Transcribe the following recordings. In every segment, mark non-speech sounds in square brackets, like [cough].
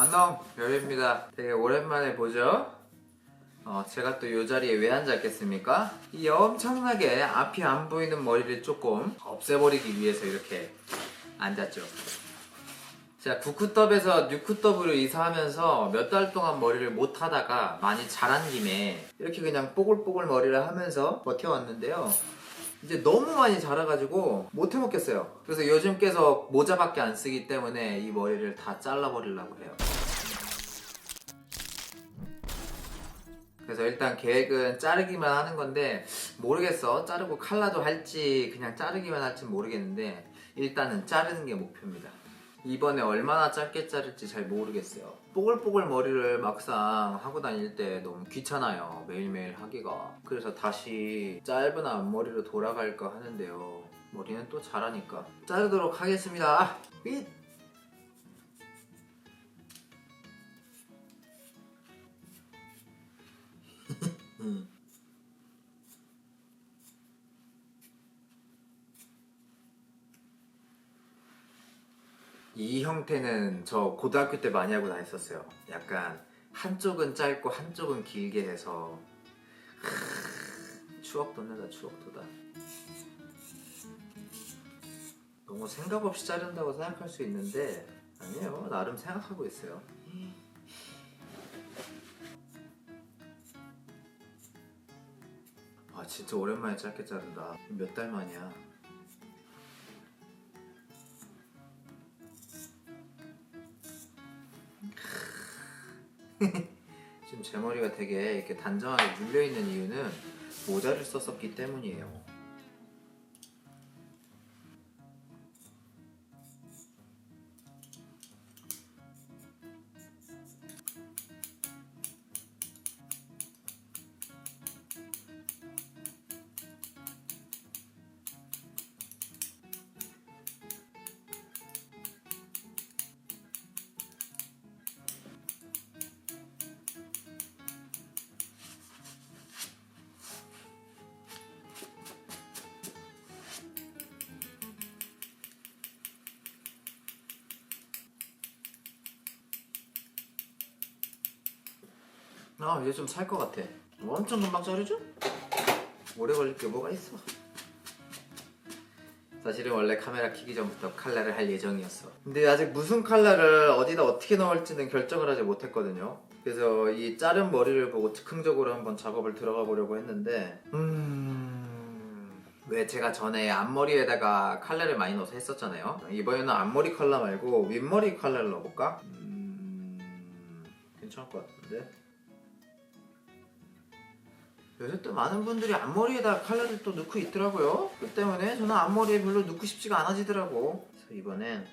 안녕 별입니다 되게 오랜만에 보죠 어, 제가 또 이 자리에 왜 앉았겠습니까? 이 엄청나게 앞이 안 보이는 머리를 조금 없애버리기 위해서 이렇게 앉았죠 제가 구쿠더에서 뉴쿠더으로 이사하면서 몇 달 동안 머리를 못 하다가 많이 자란 김에 이렇게 그냥 뽀글뽀글 머리를 하면서 버텨왔는데요. 이제 너무 많이 자라가지고 못 해먹겠어요. 그래서 요즘 계속 모자밖에 안 쓰기 때문에 이 머리를 다 잘라버리려고 해요. 그래서 일단 계획은 자르기만 하는 건데 모르겠어. 자르고 칼라도 할지 그냥 자르기만 할지 모르겠는데 일단은 자르는 게 목표입니다. 이번에 얼마나 짧게 자를지 잘 모르겠어요. 뽀글뽀글 머리를 막상 하고 다닐 때 너무 귀찮아요. 매일매일 하기가. 그래서 다시 짧은 앞머리로 돌아갈까 하는데요. 머리는 또 자라니까. 자르도록 하겠습니다. 삐! 이 형태는 저 고등학교 때 많이 하고 다녔었어요. 약간 한쪽은 짧고 한쪽은 길게 해서 하, 추억 돋는다 추억 돋아. 너무 생각 없이 자른다고 생각할 수 있는데 아니에요. 나름 생각하고 있어요. 아 진짜 오랜만에 짧게 자른다. 몇 달 만이야. [laughs] 지금 제 머리가 되게 이렇게 단정하게 눌려 있는 이유는 모자를 썼었기 때문이에요. 아 이제 좀살 것 같아. 엄청 금방 자르죠? 오래 걸릴 게 뭐가 있어? 사실은 원래 카메라 켜기 전부터 칼라를 할 예정이었어. 근데 아직 무슨 칼라를 어디다 어떻게 넣을지는 결정을 하지 못했거든요. 그래서 이 자른 머리를 보고 즉흥적으로 한번 작업을 들어가 보려고 했는데, 음, 왜 제가 전에 앞머리에다가 칼라를 많이 넣어서 했었잖아요. 이번에는 앞머리 칼라 말고 윗머리 칼라를 넣어볼까? 음, 괜찮을 것 같은데. 요새 또 많은 분들이 앞머리에다 칼라를 또 넣고 있더라고요. 그 때문에 저는 앞머리에 별로 넣고 싶지가 않아지더라고. 그래서 이번엔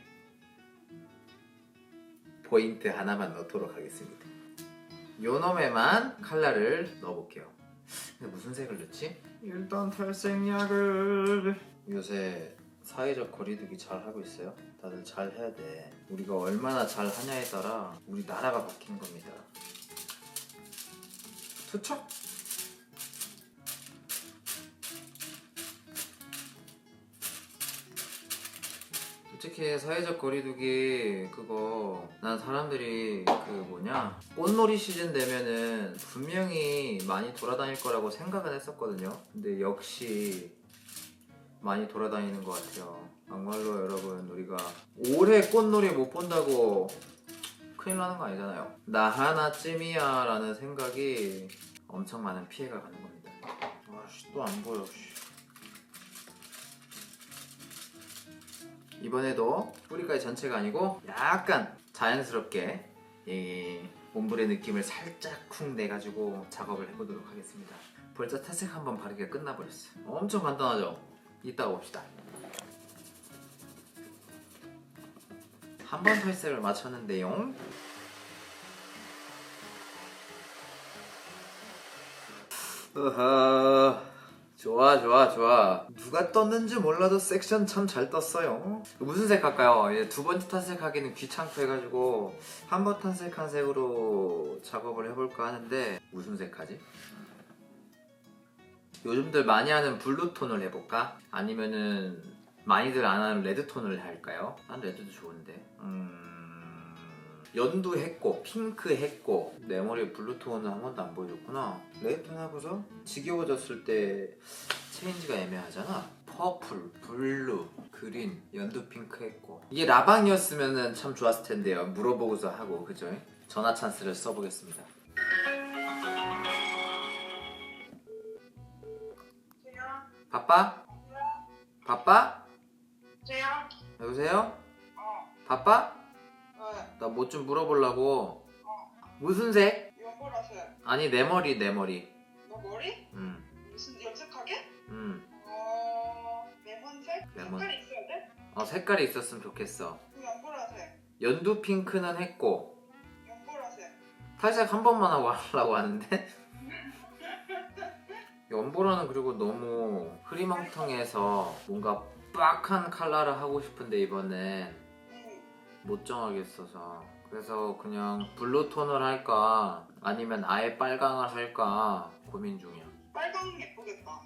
포인트 하나만 넣도록 하겠습니다. 요 놈에만 칼라를 넣어볼게요. 근데 무슨 색을 넣지? 일단 탈색약을 요새 사회적 거리두기 잘 하고 있어요. 다들 잘 해야 돼. 우리가 얼마나 잘 하냐에 따라 우리 나라가 바뀌는 겁니다. 투척! 솔직히 사회적 거리두기 그거 난 사람들이 그 뭐냐 꽃놀이 시즌 되면은 분명히 많이 돌아다닐 거라고 생각은 했었거든요. 근데 역시 많이 돌아다니는 것 같아요. 막말로 여러분 우리가 올해 꽃놀이 못 본다고 큰일 나는 거 아니잖아요. 나 하나쯤이야 라는 생각이 엄청 많은 피해가 가는 겁니다. 아씨 또 안 보여 씨. 이번에도 뿌리까지 전체가 아니고 약간 자연스럽게 이 옴브레 느낌을 살짝 쿵 내가지고 작업을 해보도록 하겠습니다. 벌써 탈색 한번 바르기가 끝나버렸어. 엄청 간단하죠? 이따가 봅시다. 한 번 탈색을 마쳤는데요. 으하... 좋아 좋아 좋아 누가 떴는지 몰라도 섹션 참 잘 떴어요 무슨 색 할까요? 이제 두 번째 탈색하기는 귀찮고 해가지고 한번 탈색한 색으로 작업을 해볼까 하는데 무슨 색 하지? 요즘들 많이 하는 블루톤을 해볼까? 아니면은 많이들 안 하는 레드톤을 할까요? 난 레드도 좋은데 음... 연두 했고 핑크 했고 내 머리 블루톤은 한 번도 안 보여줬구나 레드톤 하고서 지겨워졌을 때 체인지가 애매하잖아 퍼플, 블루, 그린, 연두 핑크 했고 이게 라방이었으면 참 좋았을 텐데요 물어보고서 하고 그죠? 전화 찬스를 써보겠습니다? 바빠? 바빠? 여보세요? 어, 바빠? 네. 나뭐 좀 물어보려고 무슨 색? 연보라색. 아니 내 머리 내 머리 너 머리? 음, 무슨 염색하게? 음. 어, 레몬색? 레몬. 색깔이 있어야 돼? 어 색깔이 있었으면 좋겠어 그 연보라색. 연두 핑크는 했고 연보라색. 탈색 한 번만 하고 하려고 하는데 [laughs] 연보라는 그리고 너무 흐리멍텅해서 뭔가 빡한 컬러를 하고 싶은데 이번엔 응. 못 정하겠어서 그래서 그냥 블루 톤을 할까 아니면 아예 빨강을 할까 고민 중이야 빨강 예쁘겠다.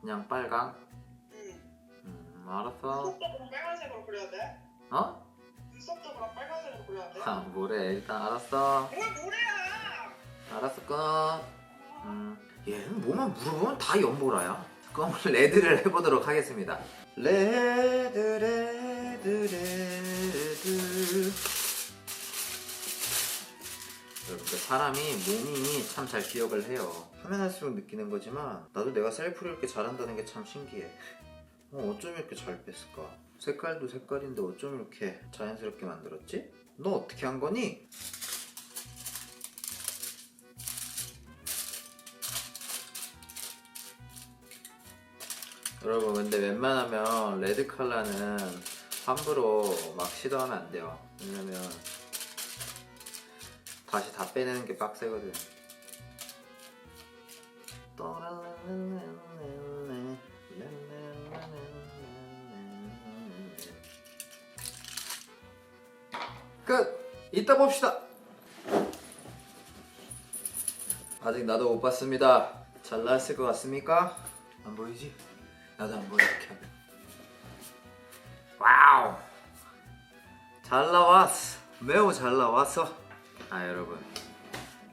그냥 빨강? 응. 음 알았어 눈썹도 그럼 빨간색으로 그려야 돼? 어? 눈썹도 그럼 빨간색으로 그려야 돼? 아 뭐래 일단 알았어 뭘 모래야! 알았어 끊어 음, 얘는 뭐만 물어보면 다 연보라야 그럼 레드를 해보도록 하겠습니다 레드 레드 레드 여러분들 사람이 몸이 참 잘 기억을 해요 하면 할수록 느끼는 거지만 나도 내가 셀프를 이렇게 잘한다는 게 참 신기해 어, 어쩜 이렇게 잘 뺐을까 색깔도 색깔인데 어쩜 이렇게 자연스럽게 만들었지? 너 어떻게 한 거니? 여러분 근데 웬만하면 레드 컬러는 함부로 막 시도하면 안 돼요 왜냐면 다시 다 빼내는 게 빡세거든 끝! 이따 봅시다 아직 나도 못 봤습니다 잘 나왔을 것 같습니까? 안 보이지? 나도 안 보여 이렇게 하면 잘 나왔어 매우 잘 나왔어 아 여러분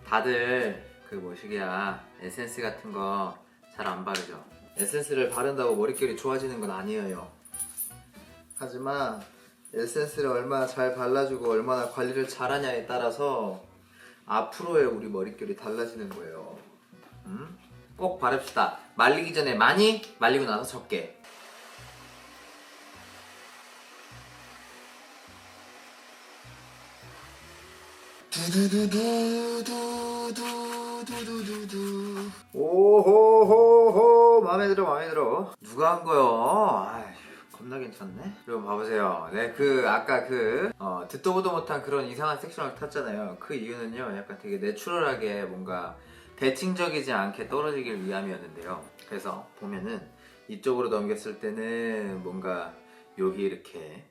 다들 그 뭐시기야 에센스 같은 거 잘 안 바르죠 에센스를 바른다고 머릿결이 좋아지는 건 아니에요 하지만 에센스를 얼마나 잘 발라주고 얼마나 관리를 잘하냐에 따라서 앞으로의 우리 머릿결이 달라지는 거예요 음? 꼭 바릅시다. 말리기 전에 많이, 말리고 나서 적게. 두두두두두두두두두 오호호호 마음에 들어 마음에 들어 누가 한 거요? 겁나 괜찮네 여러분 봐보세요 네 그 아까 그 어, 듣도 보도 못한 그런 이상한 섹션을 탔잖아요 그 이유는요 약간 되게 내추럴하게 뭔가 대칭적이지 않게 떨어지길 위함이었는데요. 그래서 보면은 이쪽으로 넘겼을 때는 뭔가 여기 이렇게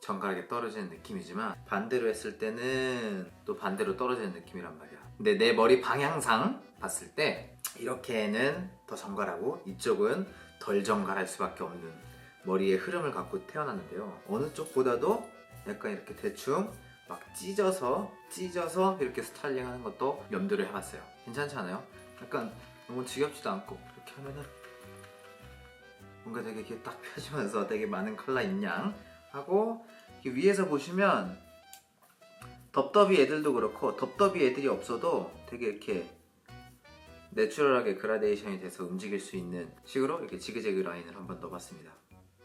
정갈하게 떨어지는 느낌이지만 반대로 했을 때는 또 반대로 떨어지는 느낌이란 말이야. 근데 내 머리 방향상 봤을 때 이렇게는 더 정갈하고 이쪽은 덜 정갈할 수밖에 없는 머리의 흐름을 갖고 태어났는데요. 어느 쪽보다도 약간 이렇게 대충 막 찢어서 찢어서 이렇게 스타일링 하는 것도 염두를 해봤어요. 괜찮지 않아요? 약간 너무 지겹지도 않고 이렇게 하면은 뭔가 되게 이렇게 딱 펴지면서 되게 많은 컬러 있냐 하고 위에서 보시면 덥더비 애들도 그렇고 덥더비 애들이 없어도 되게 이렇게 내추럴하게 그라데이션이 돼서 움직일 수 있는 식으로 이렇게 지그재그 라인을 한번 넣어봤습니다.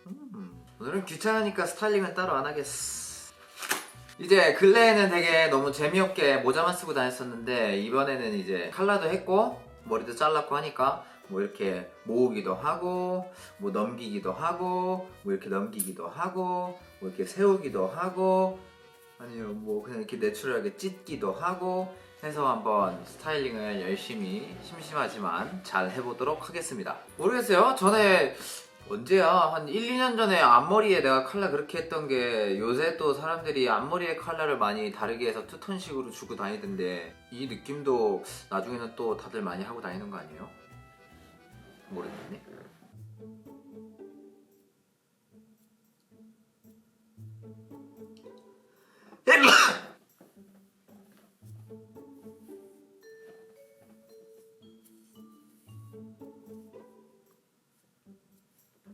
음, 오늘은 귀찮으니까 스타일링은 따로 안 하겠어. 이제 근래에는 되게 너무 재미없게 모자만 쓰고 다녔었는데 이번에는 이제 칼라도 했고 머리도 잘랐고 하니까 뭐 이렇게 모으기도 하고 뭐 넘기기도 하고 뭐 이렇게 넘기기도 하고 뭐 이렇게 세우기도 하고 아니면 뭐 그냥 이렇게 내추럴하게 찢기도 하고 해서 한번 스타일링을 열심히 심심하지만 잘 해보도록 하겠습니다 모르겠어요 전에 언제야? 한 1, 2년 전에 앞머리에 내가 컬러 그렇게 했던 게 요새 또 사람들이 앞머리에 컬러를 많이 다르게 해서 투톤식으로 주고 다니던데 이 느낌도 나중에는 또 다들 많이 하고 다니는 거 아니에요? 모르겠네.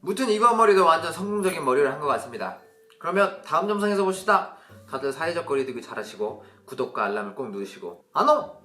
무튼 이번 머리도 완전 성공적인 머리를 한 것 같습니다. 그러면 다음 점상에서 봅시다. 다들 사회적 거리두기 잘하시고 구독과 알람을 꼭 누르시고 안녕!